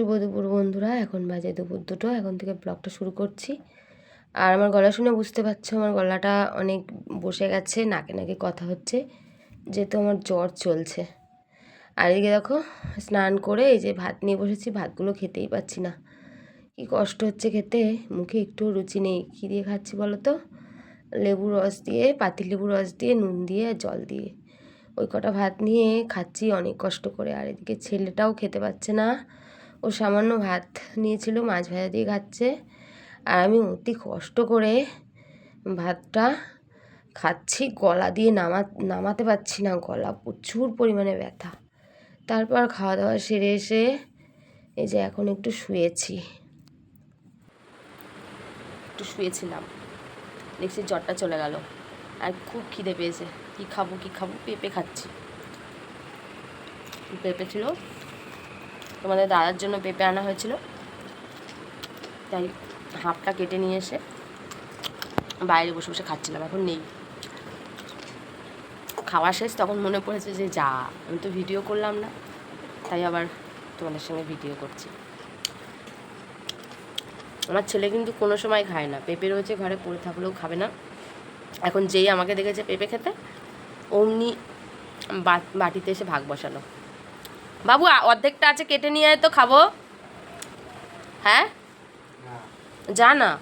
শুভ দুপুর বন্ধুরা, এখন বাজে দুপুর দুটো, এখন থেকে ব্লগটা শুরু করছি। আর আমার গলা শুনে বুঝতে পারছ, আমার গলাটা অনেক বসে গেছে, নাকে নাকে কথা হচ্ছে, যেহেতু আমার জ্বর চলছে। আর এদিকে দেখো, স্নান করে এই যে ভাত নিয়ে বসেছি, ভাতগুলো খেতেই পাচ্ছি না। কি কষ্ট হচ্ছে খেতে, মুখে একটু রুচি নেই। কী দিয়ে খাচ্ছি বলো তো? লেবু রস দিয়ে পাতি লেবু রস দিয়ে, নুন দিয়ে আর জল দিয়ে। ওই কটা ভাত নিয়ে খাচ্ছি, অনেক কষ্ট করে। আর এদিকে ছেলেটাও খেতে পাচ্ছে না। ও সামান্য ভাত নিয়েছিল, মাছ ভাজা দিয়ে খাচ্ছে। আর আমি অতি কষ্ট করে ভাতটা খাচ্ছি, গলা দিয়ে নামা, নামাতে পারছি না গলা, প্রচুর পরিমাণে ব্যথা। তারপর খাওয়া দাওয়া সেরে এসে এই যে এখন একটু শুয়েছি। একটু শুয়েছিলাম। দেখছি জ্বরটা চলে গেল। আর খুব খিদে পেয়েছে। কি খাব কি খাব, পেঁপে খাচ্ছি। পেঁপে ছিল তোমাদের দাদার জন্য পেঁপে আনা হয়েছিল। তাই হাফটা কেটে নিয়ে এসে বাইরে বসে বসে খাচ্ছিলাম, এখন নেই। খাওয়া শেষ, তখন মনে পড়েছে যে যা, আমি তো ভিডিও করলাম না, তাই আবার তোমাদের সঙ্গে ভিডিও করছি। আমার ছেলে কিন্তু কোনো সময় খায় না, পেঁপে রয়েছে ঘরে, পড়ে থাকলেও খাবে না। এখন যেই আমাকে দেখেছে পেঁপে খেতে, অমনি বাটিতে এসে ভাগ বসালো। বাবু অর্ধেকটা আছে কেটে নিয়ে আয় তো খাব। হ্যাঁ? যা না।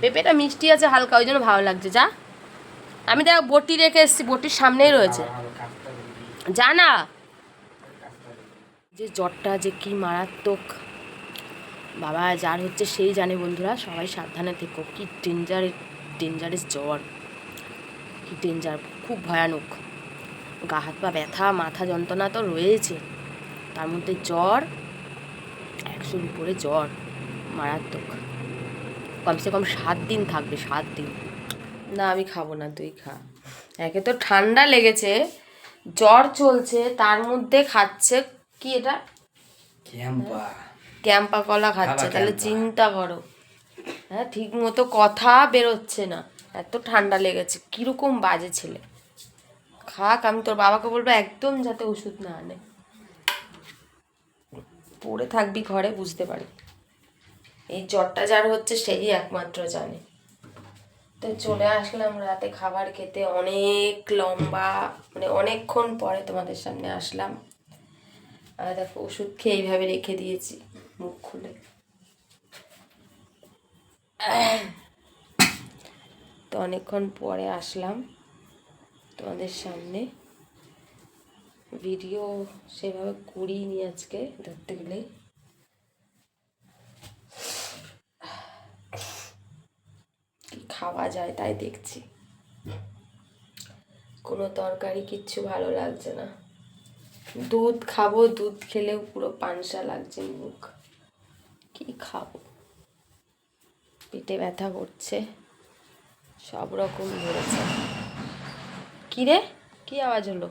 পেঁপেটা মিষ্টি আছে হালকা ওই জন্য ভালো লাগছে যা। আমি দেখ বটি রেখে এসেছি বটির সামনেই রয়েছে। যা না। যে জ্বরটা যে কি মারাত্মক। বাবা যার হচ্ছে সেই জানে বন্ধুরা সবাই সাবধানে থেকো। কি ডেঞ্জার ডেঞ্জারাস জ্বর। কি ডেঞ্জার খুব ভয়ানক। গা হাত পা ব্যথা মাথা যন্ত্রণা তো রয়েছে। তার মধ্যে জ্বর একশোর উপরে জ্বর মারাত্মক। কমসে কম সাত দিন থাকবে সাত দিন। না আমি খাব না তুই খা। একে তো ঠান্ডা লেগেছে জ্বর চলছে তার মধ্যে খাচ্ছে কি এটা? ক্যাম্পা। ক্যাম্পা কলা খাচ্ছে তাহলে চিন্তা করো। হ্যাঁ ঠিক মতো কথা বেরোচ্ছে না। এত ঠান্ডা লেগেছে কীরকম বাজে ছেলে। খাক আমি তোর বাবাকে বলব একদম যাতে ওষুধ না আনে। পড়ে থাকবি ঘরে, বুঝতে পারি এই জ্বরটা যার হচ্ছে, সেই একমাত্র জানে। তো চলে আসলাম রাতে খাবার খেতে, অনেক লম্বা মানে অনেকক্ষণ পরে তোমাদের সামনে আসলাম। আর দেখো, ওষুধ খেয়ে এইভাবে রেখে দিয়েছি, মুখ খুলে। তো অনেকক্ষণ পরে আসলাম। তোমাদের সামনে। ভিডিও সেভাবে করিনি আজকে, ধরতে গেলে। খাওয়া যায় তাই দেখছি। কোনো তরকারি কিচ্ছু ভালো লাগছে না। দুধ খাব, দুধ খেলেও পুরো পানসা লাগছে মুখ। কি খাব? পেটে ব্যথা করছে। সব রকম ধরেছে। কী রে? কী আওয়াজ হলো?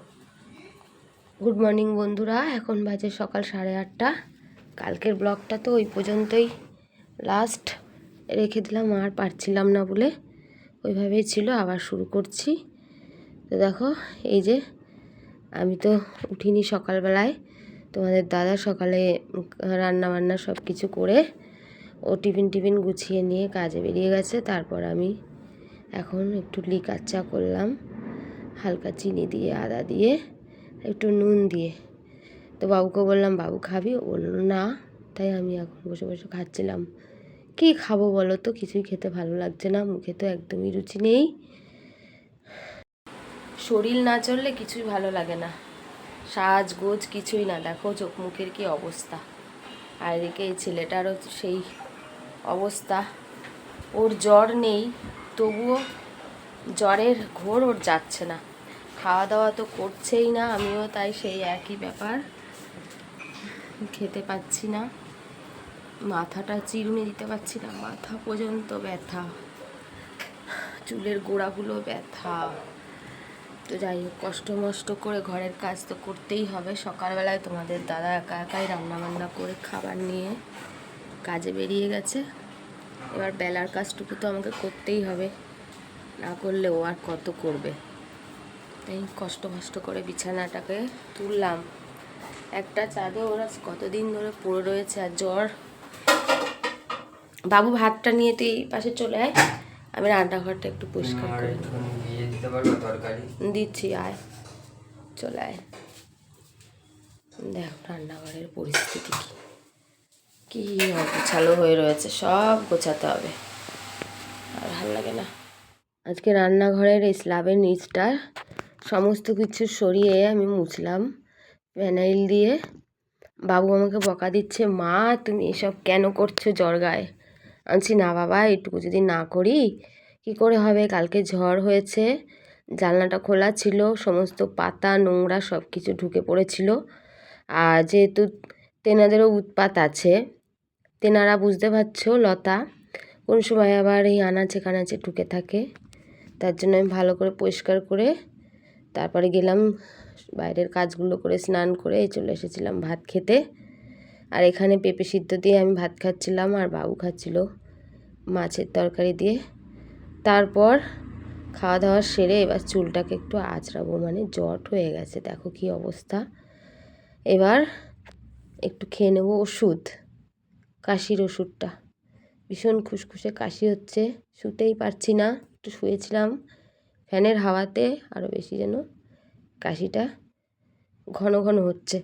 গুড মর্নিং বন্ধুরা। এখন বাজে সকাল সাড়ে আটটা। কালকের ব্লগটা তো ওই পর্যন্তই। লাস্ট রেখে দিলাম, আর পারছিলাম না বলে। ওইভাবেই ছিল, আবার শুরু করছি। তো দেখো, এই যে আমি তো উঠিনি সকালবেলায়। তোমাদের দাদা সকালে রান্না বান্না সব কিছু করে ও টিফিন টিফিন গুছিয়ে নিয়ে কাজে বেরিয়ে গেছে। তারপর আমি এখন একটু লিকার চা করলাম। হালকা চিনি দিয়ে, আদা দিয়ে, একটু নুন দিয়ে। তো বাবুকে বললাম, বাবু খাবি? ও বলল, না, তাই আমি এখন বসে বসে খাচ্ছিলাম। কী খাব বলো তো? কিছুই খেতে ভালো লাগছে না, মুখে তো একদমই রুচি নেই। শরীর না চললে কিছুই ভালো লাগে না। সাজ গোজ কিছুই না, দেখো চোখ মুখের কি অবস্থা। আর এদিকে এই ছেলেটারও সেই অবস্থা। ওর জ্বর নেই, তবুও জ্বরের ঘোর ওর যাচ্ছে না। খাওয়া দাওয়া তো করছেই না, আমিও তাই সেই একই ব্যাপার। খেতে পাচ্ছি না, মাথাটা চিরুনি দিতে পারছি না, মাথা পর্যন্ত ব্যথা, চুলের গোড়াগুলো ব্যথা। তো যাই হোক, কষ্ট মষ্ট করে ঘরের কাজ তো করতেই হবে। সকালবেলায় তোমাদের দাদা একা একাই রান্নাবান্না করে খাবার নিয়ে কাজে বেরিয়ে গেছে। এবার বেলার কাজটুকু তো আমাকে করতেই হবে, না করলে ও আর কত করবে? এই কষ্ট কষ্ট করে বিছানাটাকে তুললাম। একটা চাদর আজ কতদিন ধরে পড়ে রয়েছে আর জ্বর। বাবু ভাতটা নিয়ে তুই পাশে চলে আয় আমি রান্নাঘরটা একটু পরিষ্কার করে তরকারি? দিচ্ছি আয়। চলে আয়। দেখ রান্নাঘরের পরিস্থিতি কি। কি অগোছালো হয়ে রয়েছে সব গোছাতে হবে। আর ভালো লাগে না। আজকে রান্নাঘরের এই স্ল্যাবের নিচটা সমস্ত কিছু সরিয়ে আমি মুছলাম ফ্যানাইল দিয়ে। বাবু আমাকে বকা দিচ্ছে, মা, তুমি এসব কেন করছ জ্বর আনছি, না বাবা, এটুকু যদি না করি, কি করে হবে? কালকে ঝড় হয়েছে, জানলাটা খোলা ছিল, সমস্ত পাতা, নোংরা সব কিছু ঢুকে পড়েছিল। আর যেহেতু তেনাদেরও উৎপাত আছে, তেনারা বুঝতে পারছ, লতা, কোন সময় আবার এই আনাচে কানাচে ঢুকে থাকে। তার জন্য আমি ভালো করে পরিষ্কার করে তারপরে গেলাম বাইরের কাজগুলো করে স্নান করে চলে এসেছিলাম ভাত খেতে। আর এখানে পেঁপে সিদ্ধ দিয়ে আমি ভাত খাচ্ছিলাম আর বাবু খাচ্ছিল মাছের তরকারি দিয়ে। তারপর খাওয়া দাওয়া সেরে এবার চুলটাকে একটু আঁচড়াবো মানে জট হয়ে গেছে, দেখো কি অবস্থা। এবার একটু খেয়ে নেব ওষুধ, কাশির ওষুধটা। ভীষণ খুসখুসে কাশি হচ্ছে, শুতেই পারছি না, একটু শুয়েছিলাম। ফ্যানের হাওয়াতে আরও বেশি যেন কাশিটা ঘন ঘন হচ্ছে।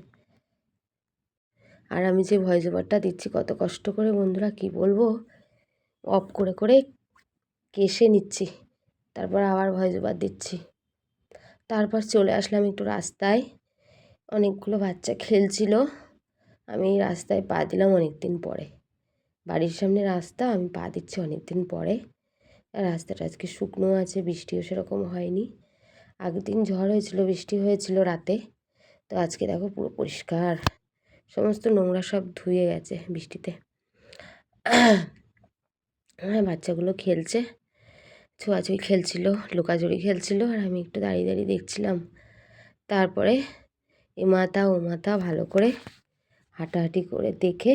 আর আমি যে ভয়েস ওভারটা দিচ্ছি, কত কষ্ট করে বন্ধুরা, কি বলব? অফ করে করে কেসে নিচ্ছি। তারপর আবার ভয়েস ওভার দিচ্ছি। তারপর চলে আসলাম একটু রাস্তায়। অনেকগুলো বাচ্চা খেলছিল। আমি রাস্তায় পা দিলাম অনেক দিন পরে। বাড়ির সামনে রাস্তা, আমি পা দিচ্ছি অনেক দিন পরে। রাস্তাটা, আজকে শুকনো আছে, বৃষ্টিও সেরকম হয়নি। আগের দিন ঝড় হয়েছিল, বৃষ্টি হয়েছিল রাতে। তো আজকে দেখো পুরো পরিষ্কার। সমস্ত নোংরা সব ধুয়ে গেছে বৃষ্টিতে। হ্যাঁ বাচ্চাগুলো খেলছে। ছোঁয়াছুঁই খেলছিল লুকাচুরি খেলছিল, আর আমি একটু দাঁড়িয়ে দাঁড়িয়ে দেখছিলাম। তারপরে এ মাথা ও মাথা ভালো করে হাঁটাহাঁটি করে দেখে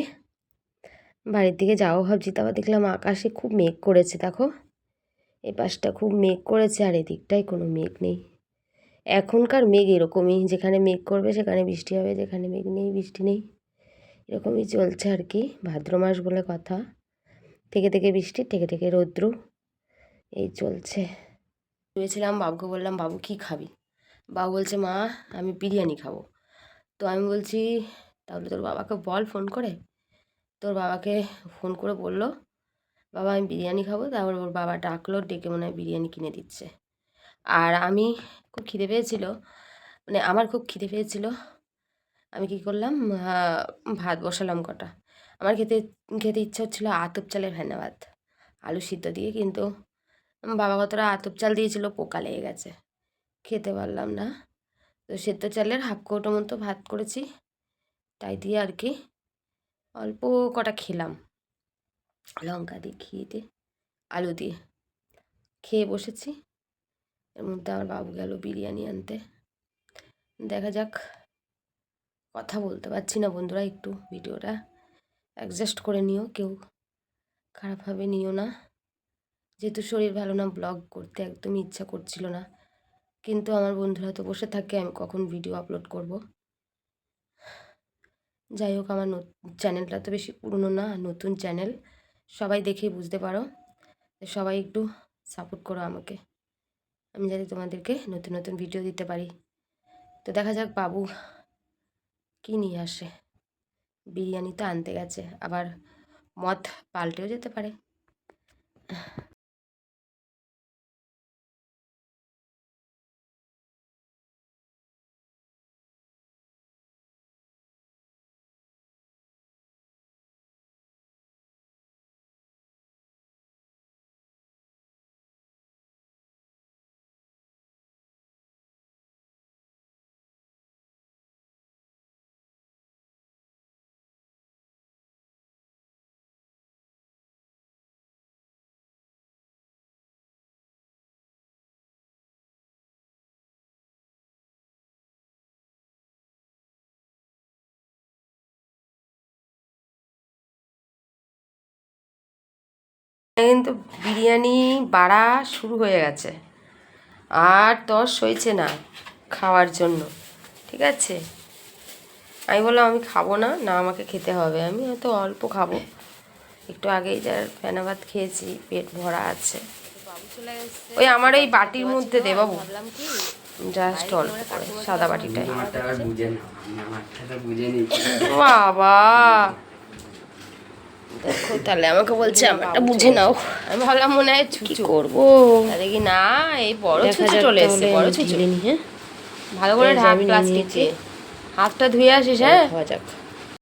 বাড়ির দিকে যাব ভাবছি। তারপর দেখলাম আকাশে খুব মেঘ করেছে, দেখো। এই পাশটা খুব মেঘ করেছে আর এদিকটায় কোনো মেঘ নেই। এখনকার মেঘ এরকমই, যেখানে মেঘ করবে সেখানে বৃষ্টি হবে, যেখানে মেঘ নেই বৃষ্টি নেই। এরকমই চলছে আর কি, ভাদ্র মাস বলে কথা। থেকে থেকে বৃষ্টি, থেকে থেকে রৌদ্র, এই চলছে। শুয়েছিলাম, বাবুকে বললাম, বাবু, কি খাবি? বাবু বলছে, মা, আমি বিরিয়ানি খাব। তো আমি বলছি, তাহলে তোর বাবাকে বল ফোন করে। তোর বাবাকে ফোন করে বলল বাবা, আমি বিরিয়ানি খাব। তারপর ওর বাবা ডাকলো, ডেকে মনে হয় বিরিয়ানি কিনে দিচ্ছে। আর আমি খুব খিদে পেয়েছিল মানে আমার খুব খিদে পেয়েছিল। আমি কি করলাম ভাত বসালাম কটা। আমার খেতে খেতে ইচ্ছা হচ্ছিল আতপ চালের ভেনা ভাত, আলু সিদ্ধ দিয়ে, কিন্তু বাবা কতটা আতপ চাল দিয়েছিল পোকা লেগে গেছে। খেতে পারলাম না। তো সেদ্ধ চালের হাফ কৌটো মতো ভাত করেছি, তাই দিয়ে আর কি অল্প কটা খেলাম। লঙ্কা দিয়ে ঘি দিয়ে, আলু দিয়ে। খেয়ে বসেছি। এর মধ্যে আমার বাবু গেল বিরিয়ানি আনতে। দেখা যাক, কথা বলতে পারছি না বন্ধুরা একটু ভিডিওটা। অ্যাডজাস্ট করে নিও, কেউ খারাপভাবে নিও না। যেহেতু শরীর ভালো না ব্লগ করতে একদমই ইচ্ছা করছিল না। কিন্তু আমার বন্ধুরা তো বসে থাকে, আমি কখন ভিডিও আপলোড করব? যাই হোক, আমার চ্যানেলটা তো বেশি পুরনো না, নতুন চ্যানেল সবাই দেখেই বুঝতে পারো। সবাই একটু সাপোর্ট করো আমাকে। আমি যাতে তোমাদেরকে নতুন নতুন ভিডিও দিতে পারি। তো দেখা যাক বাবু কী নিয়ে আসে। বিরিয়ানি তো আনতে গেছে, আবার মদ পাল্টেও যেতে পারে। কিন্তু বিরিয়ানি বাড়া শুরু হয়ে গেছে। আর তর সইছে না খাওয়ার জন্য ঠিক আছে? আমি বললাম আমি খাব না না আমাকে খেতে হবে। আমি হয়তো অল্প খাব। একটু আগেই যার ফেনা ভাত খেয়েছি পেট ভরা আছে। ওই আমার ওই বাটির মধ্যে দে বাবু। জাস্ট অল্প করে সাদা নিই বাবা! দেখো তাহলে আমাকে বলছে আমারটা বুঝে নাও। আমি ভাবলাম মনে হয় ছুচু করব? দেখি না এই বড় ছুচু চলে এসেছে বড় ছুচু হ্যাঁ? ভালো করে ঢাক প্লাস্টিক। হাতটা ধুয়ে আসিস হ্যাঁ? হওয়া যাক।